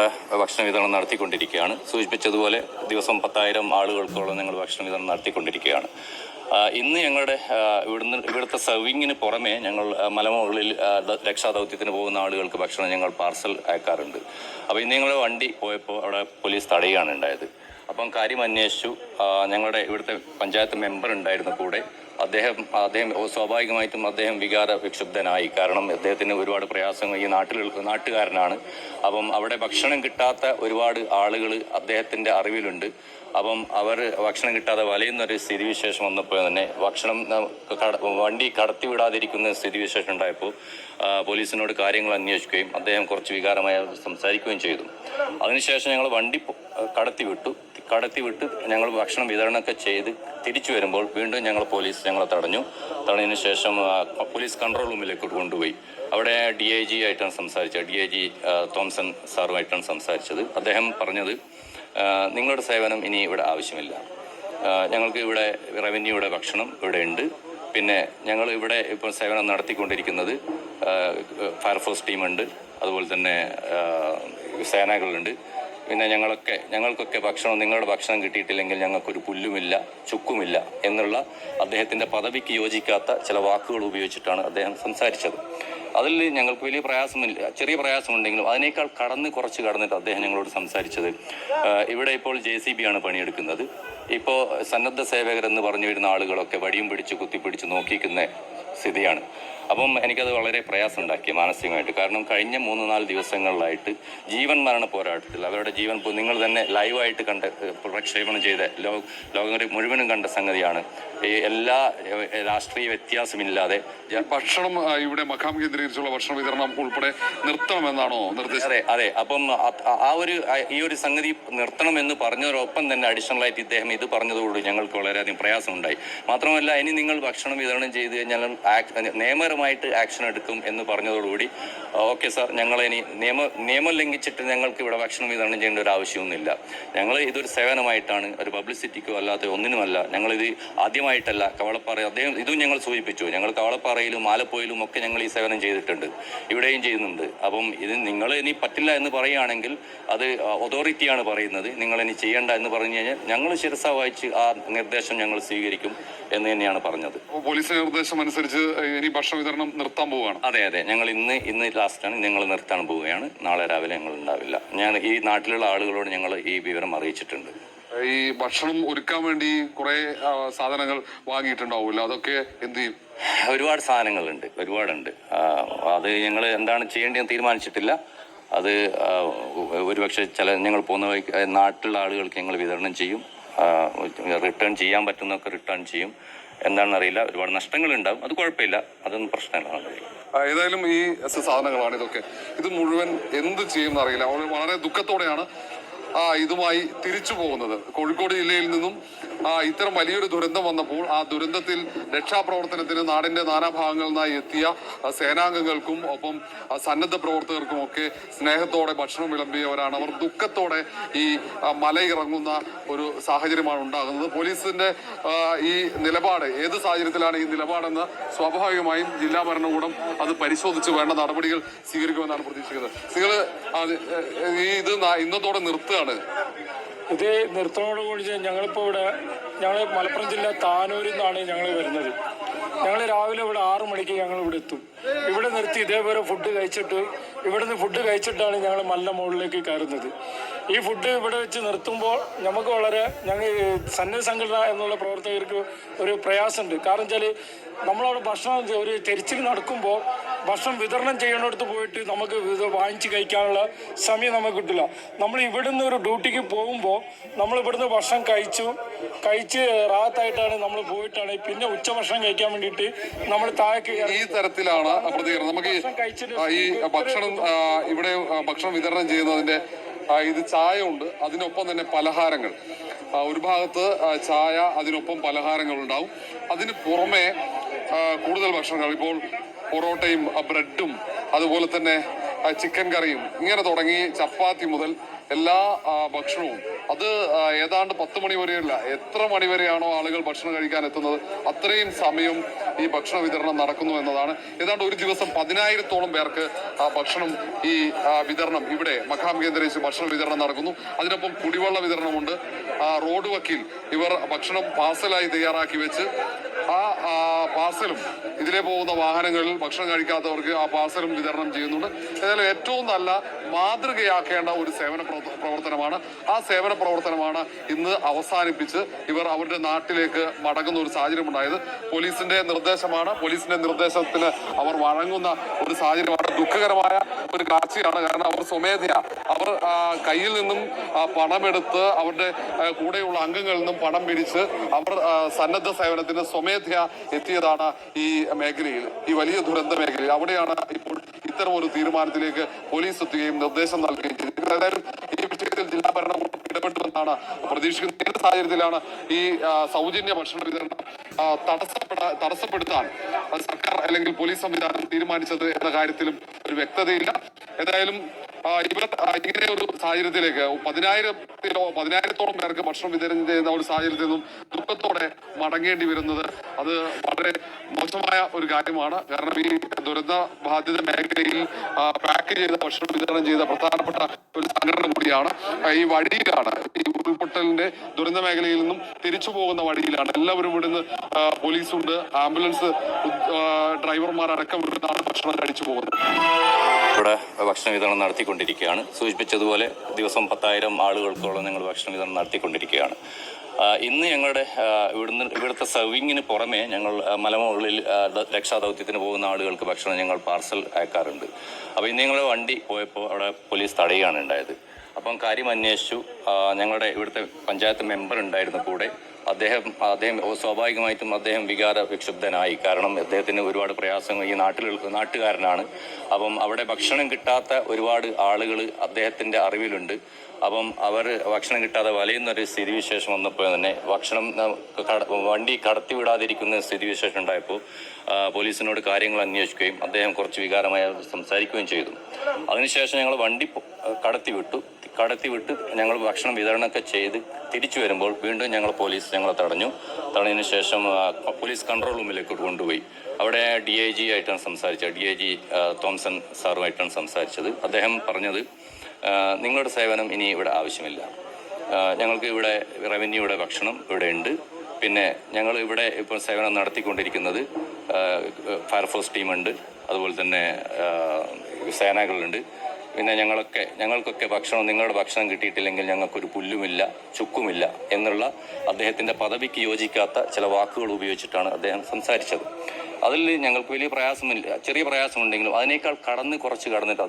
ഇവിടെ ഭക്ഷണ വിതരണം നടത്തിക്കൊണ്ടിരിക്കുകയാണ്. സൂചിപ്പിച്ചതുപോലെ ദിവസം പത്തായിരം ആളുകൾക്കോളം ഞങ്ങൾ ഭക്ഷണ വിതരണം നടത്തിക്കൊണ്ടിരിക്കുകയാണ്. ഇന്ന് ഞങ്ങളുടെ ഇവിടുന്ന് ഇവിടുത്തെ സർവിങ്ങിന് പുറമെ ഞങ്ങൾ മലമുകളിൽ രക്ഷാദൗത്യത്തിന് പോകുന്ന ആളുകൾക്ക് ഭക്ഷണം ഞങ്ങൾ പാർസൽ അയക്കാറുണ്ട്. അപ്പോൾ ഇന്ന് ഞങ്ങളുടെ വണ്ടി പോയപ്പോൾ അവിടെ പോലീസ് തടയുകയാണ് ഉണ്ടായത്. അപ്പം കാര്യം അന്വേഷിച്ചു. ഞങ്ങളുടെ ഇവിടുത്തെ പഞ്ചായത്ത് മെമ്പർ ഉണ്ടായിരുന്ന കൂടെ അദ്ദേഹം അദ്ദേഹം സ്വാഭാവികമായിട്ടും അദ്ദേഹം വികാര വിക്ഷുബ്ധനായി. കാരണം അദ്ദേഹത്തിന് ഒരുപാട് പ്രയാസങ്ങൾ ഈ നാട്ടിൽ നാട്ടുകാരനാണ്. അപ്പം അവിടെ ഭക്ഷണം കിട്ടാത്ത ഒരുപാട് ആളുകൾ അദ്ദേഹത്തിന്റെ അറിവിലുണ്ട്. അപ്പം അവർ ഭക്ഷണം കിട്ടാതെ വലയുന്നൊരു സ്ഥിതിവിശേഷം വന്നപ്പോൾ തന്നെ ഭക്ഷണം വണ്ടി കടത്തിവിടാതിരിക്കുന്ന സ്ഥിതിവിശേഷം ഉണ്ടായപ്പോൾ പോലീസിനോട് കാര്യങ്ങൾ അന്വേഷിക്കുകയും അദ്ദേഹം കുറച്ച് വികാരമായി സംസാരിക്കുകയും ചെയ്തു. അതിനുശേഷം ഞങ്ങൾ വണ്ടി കടത്തിവിട്ടു കടത്തി വിട്ടു. കടത്തി വിട്ട് ഞങ്ങൾ ഭക്ഷണം വിതരണമൊക്കെ ചെയ്ത് തിരിച്ചു വരുമ്പോൾ വീണ്ടും ഞങ്ങൾ പോലീസ് ഞങ്ങളെ തടഞ്ഞു. തടഞ്ഞതിന് ശേഷം പോലീസ് കൺട്രോൾ റൂമിലേക്ക് കൊണ്ടുപോയി. അവിടെ ഡി ഐ ജി ആയിട്ടാണ് സംസാരിച്ചത്. ഡി ഐ ജി തോംസൺ സാറുമായിട്ടാണ് സംസാരിച്ചത്. അദ്ദേഹം പറഞ്ഞത് നിങ്ങളുടെ സേവനം ഇനി ഇവിടെ ആവശ്യമില്ല. ഞങ്ങൾക്ക് ഇവിടെ റവന്യൂയുടെ ഭക്ഷണം ഇവിടെ ഉണ്ട്. പിന്നെ ഞങ്ങൾ ഇവിടെ ഇപ്പോൾ സേവനം നടത്തിക്കൊണ്ടിരിക്കുന്നത് ഫയർഫോഴ്സ് ടീമുണ്ട്. അതുപോലെ തന്നെ സേനകളുണ്ട്. പിന്നെ ഞങ്ങളൊക്കെ ഞങ്ങൾക്കൊക്കെ ഭക്ഷണം നിങ്ങളുടെ ഭക്ഷണം കിട്ടിയിട്ടില്ലെങ്കിൽ ഞങ്ങൾക്കൊരു പുല്ലുമില്ല ചുക്കുമില്ല എന്നുള്ള അദ്ദേഹത്തിന്റെ പദവിക്ക് യോജിക്കാത്ത ചില വാക്കുകൾ ഉപയോഗിച്ചിട്ടാണ് അദ്ദേഹം സംസാരിച്ചത്. അതിൽ ഞങ്ങൾക്ക് വലിയ പ്രയാസമില്ല ചെറിയ പ്രയാസമുണ്ടെങ്കിലും അതിനേക്കാൾ കടന്ന് കുറച്ച് കടന്നിട്ട് അദ്ദേഹം ഞങ്ങളോട് സംസാരിച്ചത്. ഇവിടെ ഇപ്പോൾ ജെ സി ബി ആണ് പണിയെടുക്കുന്നത്. ഇപ്പോൾ സന്നദ്ധ സേവകരെന്ന് പറഞ്ഞു വരുന്ന ആളുകളൊക്കെ വടിയും പിടിച്ച് കുത്തിപ്പിടിച്ച് നോക്കിക്കുന്ന സ്ഥിതിയാണ്. അപ്പം എനിക്കത് വളരെ പ്രയാസമുണ്ടാക്കി മാനസികമായിട്ട്. കാരണം കഴിഞ്ഞ മൂന്ന് നാല് ദിവസങ്ങളിലായിട്ട് ജീവൻ മരണ പോരാട്ടത്തിൽ അവരുടെ ജീവൻ നിങ്ങൾ തന്നെ ലൈവായിട്ട് കണ്ട് പ്രക്ഷേപണം ചെയ്ത ലോക മുഴുവനും കണ്ട സംഗതിയാണ്. ഈ എല്ലാ രാഷ്ട്രീയ വ്യത്യാസമില്ലാതെ ഭക്ഷണം ഇവിടെ മഖാം കേന്ദ്രീകരിച്ചുള്ള ഭക്ഷണ വിതരണം ഉൾപ്പെടെ നിർത്തണമെന്നാണോ നിർദ്ദേശം? അതെ അതെ. അപ്പം ആ- ഒരു ഈ ഒരു സംഗതി നിർത്തണം എന്ന് പറഞ്ഞതോടൊപ്പം തന്നെ അഡീഷണൽ ആയിട്ട് ഇദ്ദേഹം ഇത് പറഞ്ഞതോടുകൂടി ഞങ്ങൾക്ക് വളരെയധികം പ്രയാസമുണ്ടായി. മാത്രമല്ല ഇനി നിങ്ങൾ ഭക്ഷണം വിതരണം ചെയ്ത് കഴിഞ്ഞാൽ ആക്- നിയമപരമായിട്ട് ആക്ഷൻ എടുക്കും എന്ന് പറഞ്ഞതോടുകൂടി ഓക്കെ സാർ ഞങ്ങൾ ഇനി നിയമ നിയമം ലംഘിച്ചിട്ട് ഞങ്ങൾക്ക് ഇവിടെ ഭക്ഷണം വിതരണം ചെയ്യേണ്ട ഒരു ആവശ്യമൊന്നുമില്ല. ഞങ്ങൾ ഇതൊരു സേവനമായിട്ടാണ് ഒരു പബ്ലിസിറ്റിക്കോ അല്ലാത്ത ഒന്നിനുമല്ല ഞങ്ങളിത് ആദ്യമായിട്ടല്ല കവളപ്പാറ അദ്ദേഹം ഇതും ഞങ്ങൾ സൂചിപ്പിച്ചു ഞങ്ങൾ കവളപ്പാറയിലും ആലപ്പുഴയിലും ഒക്കെ ഞങ്ങൾ ഈ സേവനം ചെയ്തിട്ടുണ്ട് ഇവിടെയും ചെയ്യുന്നുണ്ട്. അപ്പം ഇത് നിങ്ങൾ ഇനി പറ്റില്ല എന്ന് പറയുകയാണെങ്കിൽ അത് അതോറിറ്റിയാണ് പറയുന്നത് നിങ്ങൾ ഇനി ചെയ്യേണ്ട എന്ന് പറഞ്ഞു കഴിഞ്ഞാൽ ഞങ്ങൾ ശിരസ വായിച്ച് ആ നിർദ്ദേശം ഞങ്ങൾ സ്വീകരിക്കും എന്ന് തന്നെയാണ് പറഞ്ഞത്. പോലീസ് നിർദ്ദേശം അനുസരിച്ച് ഇനി ഭക്ഷണ വിതരണം നിർത്താൻ പോവുകയാണ്. അതെ അതെ. ഞങ്ങൾ ഇന്ന് ഇന്ന് ലാസ്റ്റ് ആണ്. ഞങ്ങൾ നിർത്താൻ പോവുകയാണ്. നാളെ രാവിലെ ഞങ്ങൾ ഉണ്ടാവില്ല. ഞാൻ ഈ നാട്ടിലുള്ള ആളുകളോട് ഞങ്ങൾ ഈ വിവരം അറിയിച്ചിട്ടുണ്ട്. ഈ ഭക്ഷണം ഒരുക്കാൻ വേണ്ടി കുറെ സാധനങ്ങൾ വാങ്ങിയിട്ടുണ്ടാവില്ല? അതൊക്കെ എന്ത് ചെയ്യും? ഒരുപാട് സാധനങ്ങളുണ്ട്. ഒരുപാടുണ്ട്. അത് ഞങ്ങൾ എന്താണ് ചെയ്യേണ്ടതെന്ന് തീരുമാനിച്ചിട്ടില്ല. അത് ഒരുപക്ഷെ ചില ഞങ്ങൾ പോകുന്ന നാട്ടിലുള്ള ആളുകൾക്ക് ഞങ്ങൾ വിതരണം ചെയ്യും. റിട്ടേൺ ചെയ്യാൻ പറ്റുന്നൊക്കെ റിട്ടേൺ ചെയ്യും. എന്താണെന്ന് അറിയില്ല ഒരുപാട് നഷ്ടങ്ങൾ ഉണ്ടാവും അത് കുഴപ്പമില്ല. അതൊന്നും പ്രശ്നമില്ല ആ, ഏതായാലും ഈ സാധനങ്ങളാണ് ഇതൊക്കെ. ഇത് മുഴുവൻ എന്ത് ചെയ്യും അറിയില്ല. വളരെ ദുഃഖത്തോടെയാണ് ആ ഇതുമായി തിരിച്ചു പോകുന്നത്. കോഴിക്കോട് ജില്ലയിൽ നിന്നും ഇത്തരം വലിയൊരു ദുരന്തം വന്നപ്പോൾ ആ ദുരന്തത്തിൽ രക്ഷാപ്രവർത്തനത്തിന് നാടിന്റെ നാനാഭാഗങ്ങളിൽ നിന്നായി എത്തിയ സേനാംഗങ്ങൾക്കും ഒപ്പം സന്നദ്ധ പ്രവർത്തകർക്കും ഒക്കെ സ്നേഹത്തോടെ ഭക്ഷണം വിളമ്പിയവരാണ്. അവർ ദുഃഖത്തോടെ ഈ മലയിറങ്ങുന്ന ഒരു സാഹചര്യമാണ് ഉണ്ടാകുന്നത്. പോലീസിന്റെ ഈ നിലപാട് ഏത് സാഹചര്യത്തിലാണ് ഈ നിലപാടെന്ന് സ്വാഭാവികമായും ജില്ലാ ഭരണകൂടം അത് പരിശോധിച്ച് വേണ്ട നടപടികൾ സ്വീകരിക്കുമെന്നാണ് പ്രതീക്ഷിക്കുന്നത്. നിങ്ങൾ ഈ ഇത് ഇന്നത്തോടെ നിർത്തുകയാണ്. ഇത് നിർത്തനോടുകൂടി ഞങ്ങളിപ്പോൾ ഇവിടെ ഞങ്ങൾ മലപ്പുറം ജില്ല താനൂരിൽ നിന്നാണ് ഞങ്ങൾ വരുന്നത്. ഞങ്ങൾ രാവിലെ ഇവിടെ ആറു മണിക്ക് ഞങ്ങൾ ഇവിടെ എത്തും. ഇവിടെ നിർത്തി ഇതേപോലെ ഫുഡ് കഴിച്ചിട്ട് ഇവിടുന്ന് ഫുഡ് കഴിച്ചിട്ടാണ് ഞങ്ങൾ മല്ല മുകളിലേക്ക് കയറുന്നത്. ഈ ഫുഡ് ഇവിടെ വെച്ച് നിർത്തുമ്പോൾ നമുക്ക് വളരെ ഞങ്ങൾ സന്നദ്ധ സംഘടന എന്നുള്ള പ്രവർത്തകർക്ക് ഒരു പ്രയാസമുണ്ട്. കാരണം വെച്ചാൽ നമ്മളവിടെ ഭക്ഷണം ഒരു തിരിച്ചിൽ നടക്കുമ്പോൾ ഭക്ഷണം വിതരണം ചെയ്യേണ്ടടുത്ത് പോയിട്ട് നമുക്ക് ഇത് വാങ്ങിച്ച് കഴിക്കാനുള്ള സമയം നമുക്ക് കിട്ടില്ല. നമ്മൾ ഇവിടുന്ന് ഒരു ഡ്യൂട്ടിക്ക് പോകുമ്പോൾ നമ്മൾ ഇവിടുന്ന് ഭക്ഷണം കഴിച്ചു. കഴിച്ച് റാത്തായിട്ടാണ് നമ്മൾ പോയിട്ടാണ് പിന്നെ ഉച്ച ഭക്ഷണം കഴിക്കാൻ വേണ്ടിയിട്ട് നമ്മൾ താഴേക്ക് ഈ തരത്തിലാണ് പ്രതികരണം. നമുക്ക് ഈ ഭക്ഷണം ഇവിടെ ഭക്ഷണം വിതരണം ചെയ്യുന്നതിന്റെ ഇത് ചായ ഉണ്ട് അതിനൊപ്പം തന്നെ പലഹാരങ്ങൾ. ഒരു ഭാഗത്ത് ചായ അതിനൊപ്പം പലഹാരങ്ങൾ ഉണ്ടാവും അതിന് പുറമെ കൂടുതൽ ഭക്ഷണങ്ങൾ. ഇപ്പോൾ പൊറോട്ടയും ബ്രെഡും അതുപോലെ തന്നെ ചിക്കൻ കറിയും. ഇങ്ങനെ തുടങ്ങി ചപ്പാത്തി മുതൽ എല്ലാ ഭക്ഷണവും. അത് ഏതാണ്ട് പത്ത് മണി വരെയല്ല എത്ര മണി വരെയാണോ ആളുകൾ ഭക്ഷണം കഴിക്കാൻ എത്തുന്നത് അത്രയും സമയം ഈ ഭക്ഷണ വിതരണം നടക്കുന്നു എന്നതാണ്. ഏതാണ്ട് ഒരു ദിവസം പതിനായിരത്തോളം പേർക്ക് ഭക്ഷണം ഈ വിതരണം ഇവിടെ മഖാം കേന്ദ്രീകരിച്ച് ഭക്ഷണ വിതരണം നടക്കുന്നു. അതിനൊപ്പം കുടിവെള്ള വിതരണമുണ്ട്. റോഡ് വക്കിൽ ഇവർ ഭക്ഷണം പാർസലായി തയ്യാറാക്കി വെച്ച് ആ പാർസലും ഇതിലെ പോകുന്ന വാഹനങ്ങളിൽ ഭക്ഷണം കഴിക്കാത്തവർക്ക് ആ പാർസലും വിതരണം ചെയ്യുന്നുണ്ട്. ഏതായാലും ഏറ്റവും നല്ല മാതൃകയാക്കേണ്ട ഒരു സേവന പ്രവർത്ത- പ്രവർത്തനമാണ്. ആ സേവന പ്രവർത്തനമാണ് ഇന്ന് അവസാനിപ്പിച്ച് ഇവർ അവരുടെ നാട്ടിലേക്ക് മടങ്ങുന്ന ഒരു സാഹചര്യം ഉണ്ടായത് പോലീസിന്റെ നിർദ്ദേശമാണ്. പോലീസിന്റെ നിർദ്ദേശത്തിന് അവർ വഴങ്ങുന്ന ഒരു സാഹചര്യമാണ്. ദുഃഖകരമായ ഒരു കാഴ്ചയാണ്. കാരണം അവർ സ്വമേധയാ. അവർ കയ്യിൽ നിന്നും പണമെടുത്ത് അവരുടെ കൂടെയുള്ള അംഗങ്ങളിൽ നിന്നും പണം പിരിച്ച് അവർ സന്നദ്ധ സേവനത്തിന് സ്വമേധയാ എത്തിയതാണ് ഈ മേഖലയിൽ. ഈ വലിയ ദുരന്ത മേഖലയിൽ. അവിടെയാണ് ഇപ്പോൾ ഇത്തരം ഒരു തീരുമാനത്തിലേക്ക് പോലീസ് എത്തുകയും നിർദ്ദേശം നൽകുകയും ചെയ്തു. ഏതായാലും ഈ വിഷയത്തിൽ ജില്ലാ ഭരണകൂടം ഇടപെട്ടുമെന്നാണ് പ്രതീക്ഷിക്കുന്നത്. ഏത് സാഹചര്യത്തിലാണ് ഈ സൗജന്യ ഭക്ഷണ വിതരണം തടസ്സപ്പെടാ തടസ്സപ്പെടുത്താൻ സർക്കാർ അല്ലെങ്കിൽ പോലീസ് സംവിധാനം തീരുമാനിച്ചത് എന്ന കാര്യത്തിലും ഒരു വ്യക്തതയില്ല. ഏതായാലും ഇങ്ങനെ ഒരു സാഹചര്യത്തിലേക്ക് പതിനായിരത്തിലോ പതിനായിരത്തോളം പേർക്ക് ഭക്ഷണം വിതരണം ചെയ്യുന്ന ഒരു സാഹചര്യത്തിൽ നിന്നും ദുഃഖത്തോടെ മടങ്ങേണ്ടി വരുന്നത് അത് വളരെ മോശമായ ഒരു കാര്യമാണ്. കാരണം ഈ ദുരന്ത ബാധിത മേഖലയിൽ പാക്ക് ചെയ്ത ഭക്ഷണം വിതരണം ചെയ്ത പ്രധാനപ്പെട്ട ഒരു സംഘടന കൂടിയാണ് ഈ വഴിയിലാണ് ഈ ഉരുൾപൊട്ടലിന്റെ ദുരന്ത മേഖലയിൽ നിന്നും തിരിച്ചു പോകുന്ന വഴിയിലാണ്. എല്ലാവരും ഇവിടുന്ന് പോലീസുണ്ട് ആംബുലൻസ് ഡ്രൈവർമാരടക്കം ഇവിടുന്നാണ് ഭക്ഷണം കഴിച്ചു പോകുന്നത്. ഇവിടെ ഭക്ഷണ വിതരണം നടത്തിക്കൊണ്ടിരിക്കുകയാണ്. സൂചിപ്പിച്ചതുപോലെ ദിവസം പത്തായിരം ആളുകൾക്കോളം ഞങ്ങൾ ഭക്ഷണ വിതരണം നടത്തിക്കൊണ്ടിരിക്കുകയാണ്. ഇന്ന് ഞങ്ങളുടെ ഇവിടുന്ന് ഇവിടുത്തെ സർവിങ്ങിന് പുറമെ ഞങ്ങൾ മലമുകളിൽ രക്ഷാദൗത്യത്തിന് പോകുന്ന ആളുകൾക്ക് ഭക്ഷണം ഞങ്ങൾ പാർസൽ അയക്കാറുണ്ട്. അപ്പോൾ ഇന്ന് ഞങ്ങൾ വണ്ടി പോയപ്പോൾ അവിടെ പോലീസ് തടയുകയാണ് ഉണ്ടായത്. അപ്പം കാര്യം അന്വേഷിച്ചു. ഞങ്ങളുടെ ഇവിടുത്തെ പഞ്ചായത്ത് മെമ്പർ ഉണ്ടായിരുന്ന കൂടെ. അദ്ദേഹം അദ്ദേഹം സ്വാഭാവികമായിട്ടും അദ്ദേഹം വികാര വിക്ഷുബ്ധനായി. കാരണം അദ്ദേഹത്തിന് ഒരുപാട് പ്രയാസങ്ങൾ ഈ നാട്ടിൽ നാട്ടുകാരനാണ്. അപ്പം അവിടെ ഭക്ഷണം കിട്ടാത്ത ഒരുപാട് ആളുകൾ അദ്ദേഹത്തിന്റെ അറിവിലുണ്ട്. അപ്പം അവർ ഭക്ഷണം കിട്ടാതെ വലയുന്നൊരു സ്ഥിതിവിശേഷം വന്നപ്പോൾ തന്നെ ഭക്ഷണം വണ്ടി കടത്തിവിടാതിരിക്കുന്ന സ്ഥിതിവിശേഷം ഉണ്ടായപ്പോൾ പോലീസിനോട് കാര്യങ്ങൾ അന്വേഷിക്കുകയും അദ്ദേഹം കുറച്ച് വികാരമായി സംസാരിക്കുകയും ചെയ്തു. അതിനുശേഷം ഞങ്ങൾ വണ്ടി കടത്തിവിട്ടു കടത്തി വിട്ടു. കടത്തി വിട്ട് ഞങ്ങൾ ഭക്ഷണം വിതരണമൊക്കെ ചെയ്ത് തിരിച്ചു വരുമ്പോൾ വീണ്ടും ഞങ്ങൾ പോലീസ് ഞങ്ങളെ തടഞ്ഞു. തടഞ്ഞതിന് ശേഷം പോലീസ് കൺട്രോൾ റൂമിലേക്ക് കൊണ്ടുപോയി. അവിടെ ഡി ഐ ജി ആയിട്ടാണ് സംസാരിച്ചത്. ഡി ഐ ജി തോംസൺ സാറുമായിട്ടാണ് സംസാരിച്ചത്. അദ്ദേഹം പറഞ്ഞത് നിങ്ങളുടെ സേവനം ഇനി ഇവിടെ ആവശ്യമില്ല. ഞങ്ങൾക്ക് ഇവിടെ റവന്യൂയുടെ ഭക്ഷണം ഇവിടെ ഉണ്ട്. പിന്നെ ഞങ്ങൾ ഇവിടെ ഇപ്പോൾ സേവനം നടത്തിക്കൊണ്ടിരിക്കുന്നത് ഫയർഫോഴ്സ് ടീമുണ്ട്. അതുപോലെ തന്നെ സേനകളുണ്ട് പിന്നെ ഞങ്ങളൊക്കെ ഞങ്ങൾക്കൊക്കെ ഭക്ഷണം നിങ്ങളുടെ ഭക്ഷണം കിട്ടിയിട്ടില്ലെങ്കിൽ ഞങ്ങൾക്കൊരു പുല്ലുമില്ല ചുക്കുമില്ല എന്നുള്ള അദ്ദേഹത്തിന്റെ പദവിക്ക് യോജിക്കാത്ത ചില വാക്കുകൾ ഉപയോഗിച്ചിട്ടാണ് അദ്ദേഹം സംസാരിച്ചത്. അതിൽ ഞങ്ങൾക്ക് വലിയ പ്രയാസമില്ല ചെറിയ പ്രയാസമുണ്ടെങ്കിലും അതിനേക്കാൾ കടന്ന് കുറച്ച് കടന്നിട്ട്